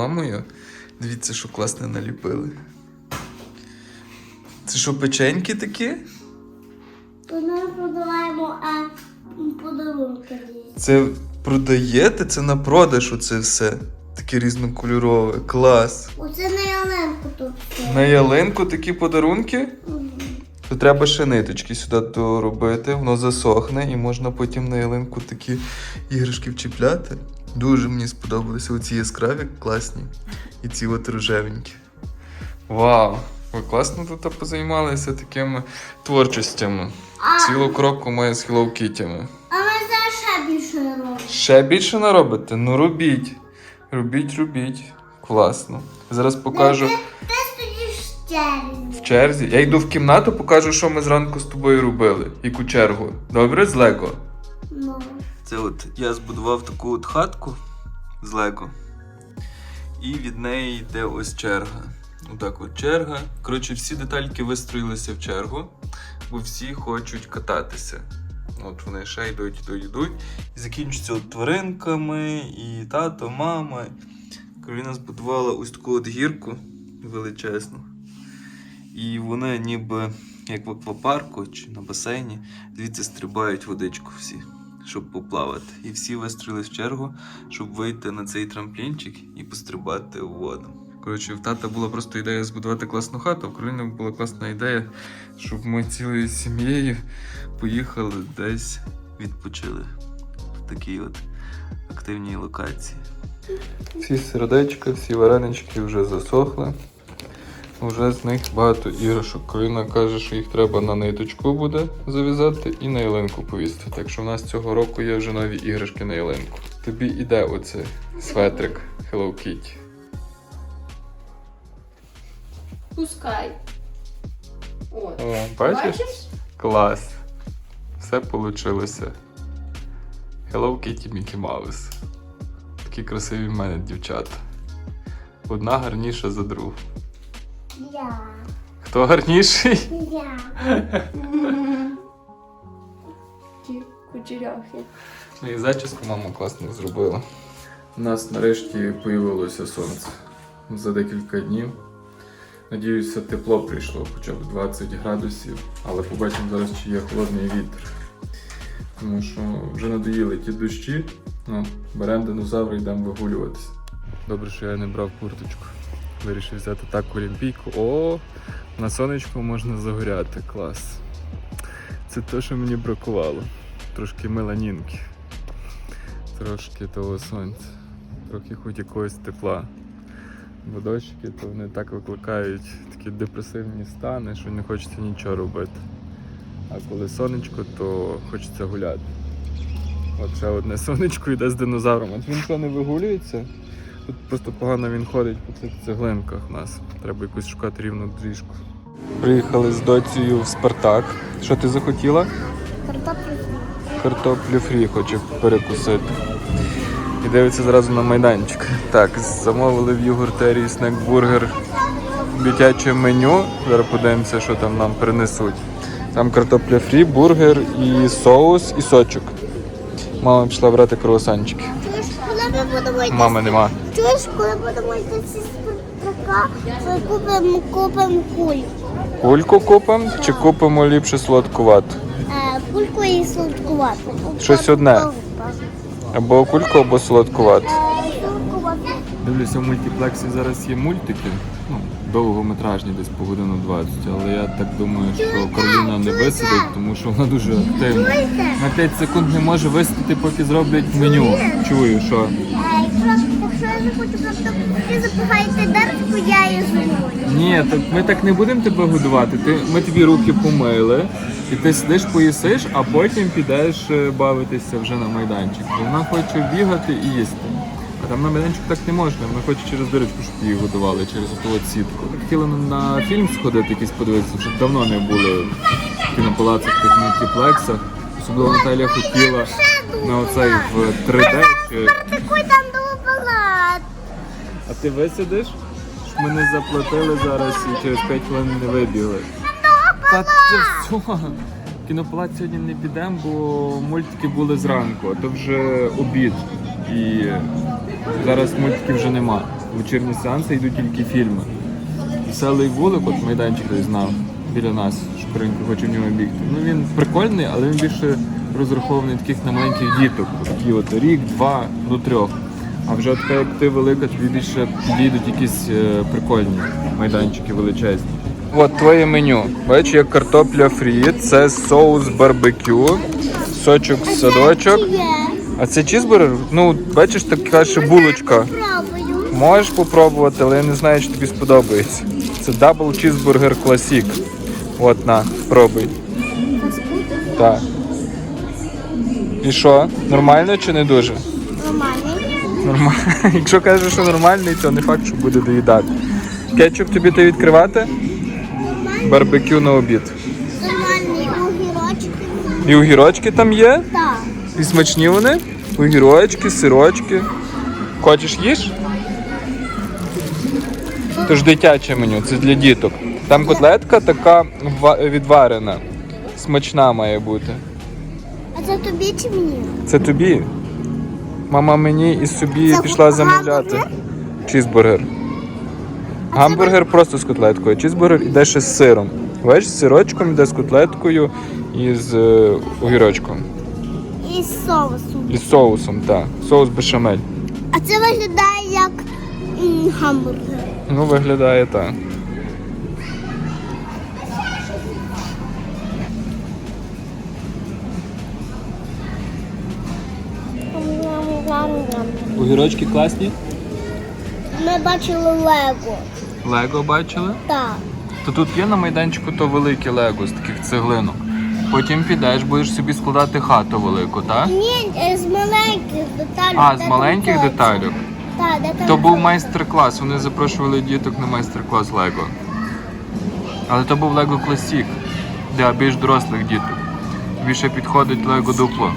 мамою. Дивіться, що класно наліпили. Це що, печеньки такі? То ми продаваємо а, подарунки. Це продаєте? Це на продаж оце все. Таке різнокольорове. Клас. Оце на ялинку тут. На ялинку такі подарунки. Мгм. То треба ще ниточки сюди доробити, воно засохне і можна потім на ялинку такі іграшки вчіпляти. Дуже мені сподобалися оці яскраві, класні. І ці от рожевенькі. Вау! Ви класно тут позаймалися такими творчостями. Цілу кроку має з Hello Kitty. А ми зараз ще більше не робимо. Ще більше наробите? Ну робіть. Робіть, робіть. Класно. Зараз покажу Ти тоді ще в черзі. Я йду в кімнату, покажу, що ми зранку з тобою робили. Яку чергу. Добре, з Лего? Це от я збудував таку от хатку з Лего. І від неї йде ось черга. Отак от черга. Коротше, всі детальки вистроїлися в чергу, бо всі хочуть кататися. От вони ще йдуть, йдуть, йдуть. І закінчуються от тваринками, і тато, мама. Кароліна збудувала ось таку от гірку величезну. І вони ніби як в аквапарку чи на басейні, звідси стрибають водичку всі, щоб поплавати. І всі вистроїли в чергу, щоб вийти на цей трамплінчик і пострибати у воду. Коротше, в тата була просто ідея збудувати класну хату, в Кароліни була класна ідея, щоб ми цілою сім'єю поїхали десь відпочили в такій от активній локації. Всі сердечка, всі варенички вже засохли. Вже з них багато іграшок. Кароліна каже, що їх треба на ниточку буде зав'язати і на ялинку повісти. Так що в нас цього року є вже нові іграшки на ялинку. Тобі іде оцей светрик Hello Kitty. Пускай. От. О, бачиш? Клас. Все вийшло. Hello Kitty Mickey Mouse. Такі красиві в мене дівчата. Одна гарніша за другу. Я. Хто гарніший? Я. Ті кучеряхи. Ну і зачіску мама класно зробила. У нас нарешті появилося сонце за декілька днів. Надіюся, тепло прийшло хоча б 20 градусів, але побачимо зараз, чи є холодний вітер. Тому що вже надоїли ті дощі. Ну, беремо динозавра і йдемо вигулюватися. Добре, що я не брав курточку. Вирішив взяти так олімпійку. О, на сонечку можна загоряти. Клас. Це те, що мені бракувало. Трошки меланінки. Трошки того сонця. Трохи хоч якогось тепла. Бо дощики, то вони так викликають такі депресивні стани, що не хочеться нічого робити. А коли сонечко, то хочеться гуляти. От ще одне сонечко йде з динозавром. От він що не вигулюється. Тут просто погано він ходить по цих цеглинках у нас. Треба якусь шукати рівну доріжку. Приїхали з доцею в Спартак. Що ти захотіла? Картоплю. Картоплю фрі хоче перекусити. І дивиться зразу на майданчик. Так, замовили в югуртері снекбургер дитяче меню. Зараз подивимося, що там нам принесуть. Там картопля фрі, бургер і соус, і сочок. Мама пішла брати круасанчики. Мами нема. Чуєш, коли будемо йти зі спартака, то купимо, купимо кульку. Кульку купимо чи купимо ліпше сладкувату? Е, кульку і сладкувату. Щось одне. Або кульку, або сладкувату. Е. Дивлюся, в мультиплексі зараз є мультики, ну, довгометражні, десь по годину 20, але я так думаю, що Кароліна не висидить, тому що вона дуже активна. На 5 секунд не може висидіти, поки зроблять меню. Чую, що. Ні, так ми так не будемо тебе годувати. Ти, ми тобі руки помили, і ти сидиш, поїсиш, а потім підеш е, бавитися вже на майданчик. Вона хоче бігати і їсти. А там на майданчик так не можна. Вона хоче через дирочку, щоб її годували, через ту от сітку. Хотіла на, фільм сходити, якийсь подивитися, щоб давно не були в кінопалацах, тих мультиплексах. Особливо Наталія хотіла на оцей в 3D. Чи... Такий там до палат. А ти висидиш? Щоб ми не заплатили зараз і через 5 хвилин не вибігли. Та це все. В Кінопалац сьогодні не підемо, бо мультики були зранку, а то вже обід. І зараз мультиків вже нема. вечірні сеанси йдуть тільки фільми. Веселий вулик, от майданчик десь знав біля нас, Шкуринка хоче в нього бігти. Ну він прикольний, але він більше розрахований таких на маленьких діток. Такі от рік, два до трьох. А вже така, як ти велика, тобі більше підійдуть якісь е, прикольні майданчики величезні. От твоє меню. Бачиш, як картопля фрі, це соус барбекю, сочок садочок. А це чізбургер? Ну, бачиш, така ще булочка. Можеш попробувати, але я не знаю, чи тобі сподобається. Це дабл чізбургер класік. От на, пробуй. Так. І що? Нормально чи не дуже? Нормальний. Нормально. Якщо кажеш, що нормальний, то не факт, що буде доїдати. Кетчуп тобі ти відкривати? Барбекю на обід. Нормальний огірочки. І огірочки там є? Так. І смачні вони? Огірочки, сирочки. Хочеш їж? Це ж дитяче меню, це для діток. Там котлетка така ва- відварена. Смачна має бути. А це тобі чи мені? Це тобі. Мама мені і собі Це пішла замовляти. Чізбургер. Гамбургер просто з котлеткою. Чізбургер іде ще з сиром. Бачиш, з сирочком іде з котлеткою і з е, огірочком. І з соусом. І з соусом, так. Соус бешамель. А це виглядає як м, гамбургер. Ну, виглядає так. Огірочки класні. Ми бачили Лего. Лего бачили? Так. То тут є на майданчику то велике лего з таких цеглинок. Потім підеш, будеш собі складати хату велику, так? Ні, е, з маленьких деталей. А, з маленьких деталей. Так, де там То був майстер-клас, вони запрошували діток на майстер-клас Лего. Але то був Лего Classic, для більш дорослих діток. Більше підходить Лего дупло.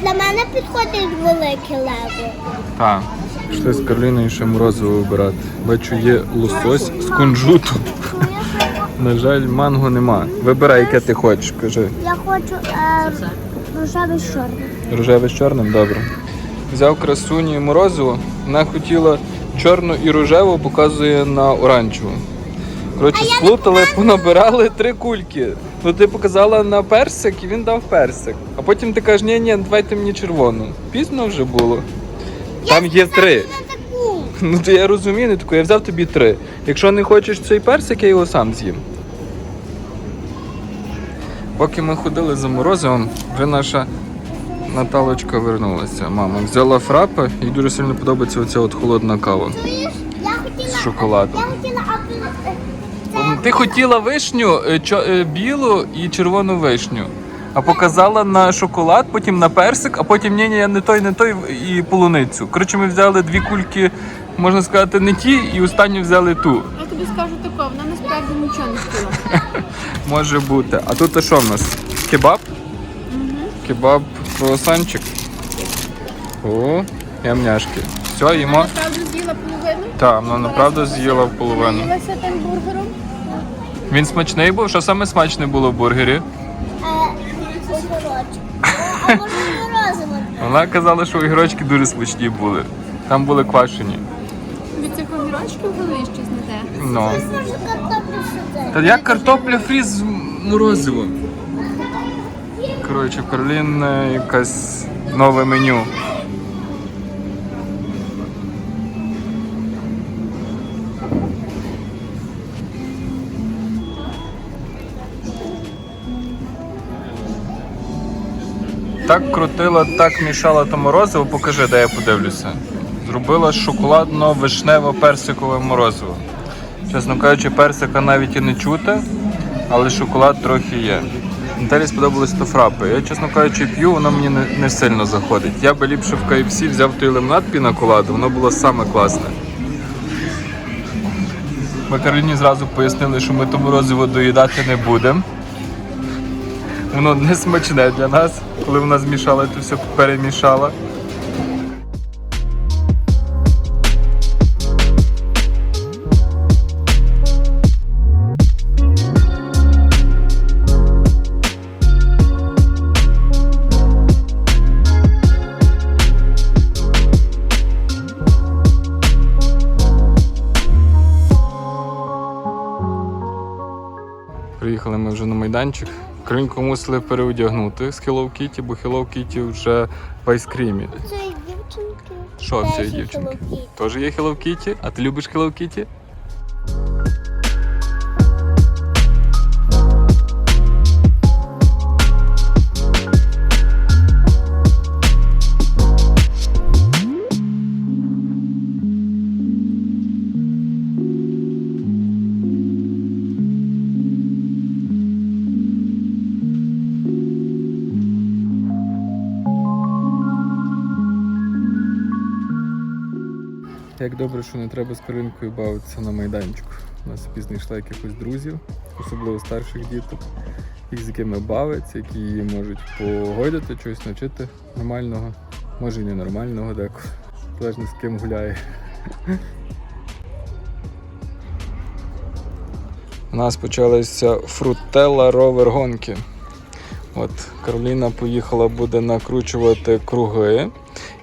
Для мене підходить велике Лего. Так. Пішли з Карліною ще морозиво вибирати. Бачу, є лосось з кунжуту. На жаль, манго нема. Вибирай, яке ти хочеш, кажи. Я хочу е, рожевий з чорним. Рожеве з чорним, добре. Взяв красуню морозиво, вона хотіла чорну і рожеву, показує на оранжеву. Коротше, сплутали, понабирали три кульки. Ну ти показала на персик і він дав персик. А потім ти кажеш, ні, ні, давайте мені червону. Пізно вже було. Там є три. Таку. Ну то я розумію, не таку, я взяв тобі три. Якщо не хочеш цей персик, я його сам з'їм. Поки ми ходили за морозивом, вже наша Наталочка вернулася. Мама взяла фрапи, їй дуже сильно подобається оця от холодна кава? Я хотіла. з шоколадом. Я хотіла Ти хотіла вишню, е, чо- е, білу і червону вишню. А показала на шоколад, потім на персик, а потім ні, ні, я не той, не той і полуницю. Коротше, ми взяли дві кульки, можна сказати, не ті, і останню взяли ту. Я тобі скажу таке, вона насправді нічого не хотіла. Може бути. А тут що в нас? Кебаб? Кебаб круасанчик. О, ямняшки. Все, їмо. Правда з'їла половину? Так, вона направду з'їла половину. Їлася тим бургером. Він смачний був? Що саме смачне було в бургері? Е. А може морозиво? Вона казала, що огірочки дуже смачні були. Там були квашені. Від цих огірочків були щось не те. Ну. Картоплю сюди. Та як картопля фрі з морозивом? Коротше, в Каролін е, якась нове меню. Так крутила, так мішала то морозиво, покажи, де я подивлюся. Зробила шоколадно-вишнево-персикове морозиво. Чесно кажучи, персика навіть і не чути, але шоколад трохи є. Наталі сподобалось то фрапи. Я, чесно кажучи, п'ю, воно мені не, не сильно заходить. Я би ліпше в KFC взяв той лимонад пінаколаду, воно було саме класне. Ми Кароліні зразу пояснили, що ми то морозиво доїдати не будемо. Воно не смачне для нас, коли вона змішала це все перемішала. Приїхали ми вже на майданчик. Криньку мусили переодягнути з Hello Kitty, бо Hello Kitty вже в айскрімі. Це дівчинки. Що в цієї дівчинки? Теж є Hello Kitty? А ти любиш Hello Kitty? Добре, що не треба з Каринкою бавитися на майданчику. У нас собі знайшла якихось друзів, особливо старших діток, їх з якими бавиться, які її можуть погодити, щось навчити нормального, може і ненормального деколи. Залежно з ким гуляє. У нас почалися фрутелла ровер гонки. От Кароліна поїхала буде накручувати круги.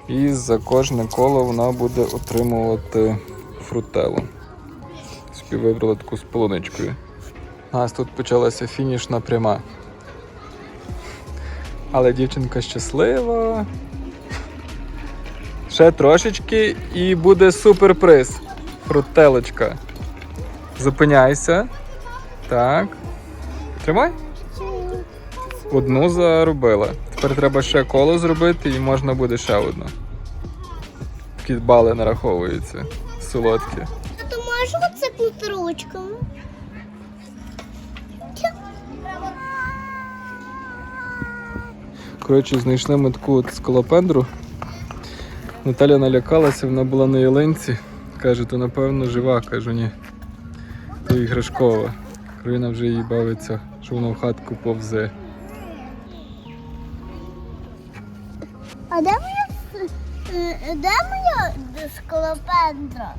І за кожне коло вона буде отримувати фрутелу. Собі вибрала таку з полуничкою. У нас тут почалася фінішна пряма. Але дівчинка щаслива. Ще трошечки і буде суперприз. Фрутелочка. Зупиняйся. Так. Тримай. Одну заробила. Тепер треба ще коло зробити і можна буде ще одну. Такі бали нараховуються. Солодкі. А то можеш оцикнути ручками? Коротше, знайшли ми таку от скалопендру. Наталя налякалася, вона була на ялинці. Каже, то напевно жива. Кажу, ні. То іграшкова. Карина вже їй бавиться, що вона в хатку повзе. А де моя е, де моя скалопендра?